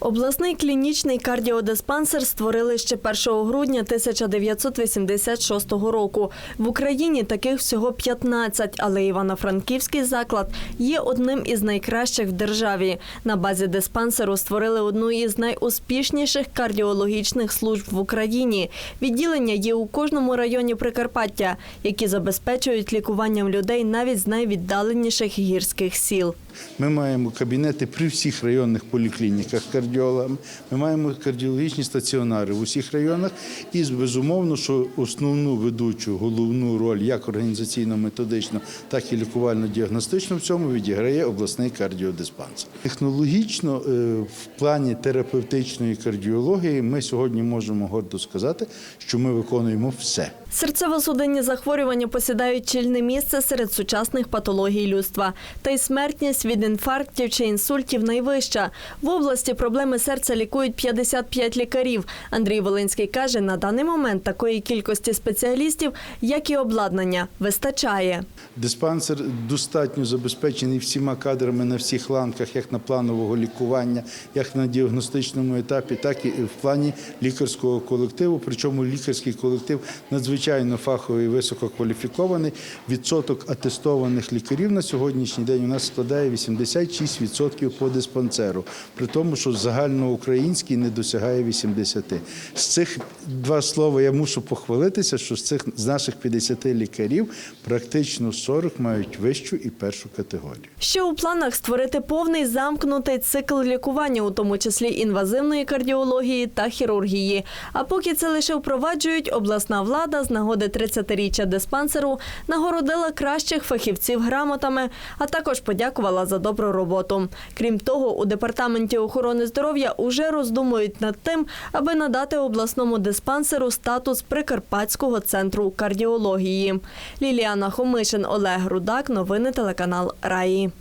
Обласний клінічний кардіодиспансер створили ще 1 грудня 1986 року. В Україні таких всього 15, але Івано-Франківський заклад є одним із найкращих в державі. На базі диспансеру створили одну із найуспішніших кардіологічних служб в Україні. Відділення є у кожному районі Прикарпаття, які забезпечують лікуванням людей навіть з найвіддаленіших гірських сіл. Ми маємо кабінети при всіх районних поліклініках кардіологам. Ми маємо кардіологічні стаціонари в усіх районах. І безумовно, що основну ведучу головну роль як організаційно-методично, так і лікувально-діагностично в цьому відіграє обласний кардіодиспансер. Технологічно е, в плані терапевтичної кардіології ми сьогодні можемо гордо сказати, що ми виконуємо все. Серцево-судинні захворювання посідають чільне місце серед сучасних патологій людства. Та й смертність від інфарктів чи інсультів найвища. В області проблеми серця лікують 55 лікарів. Андрій Волинський каже, на даний момент такої кількості спеціалістів, як і обладнання, вистачає. Диспансер достатньо забезпечений всіма кадрами на всіх ланках, як на планового лікування, як на діагностичному етапі, так і в плані лікарського колективу. Причому лікарський колектив надзвичайно фаховий висококваліфікований. Відсоток атестованих лікарів на сьогоднішній день у нас складає 86% по диспансеру, при тому, що загальноукраїнський не досягає 80%. З цих два слова я мушу похвалитися, що з цих з наших 50 лікарів практично 40 мають вищу і першу категорію. Ще у планах створити повний замкнутий цикл лікування, у тому числі інвазивної кардіології та хірургії. А поки це лише впроваджують, обласна влада з нагоди 30-річчя диспансеру нагородила кращих фахівців грамотами, а також подякувала за добру роботу. Крім того, у департаменті охорони здоров'я уже роздумують над тим, аби надати обласному диспансеру статус Прикарпатського центру кардіології. Ліліана Хомишин, Олег Рудак. Новини телеканал Раї.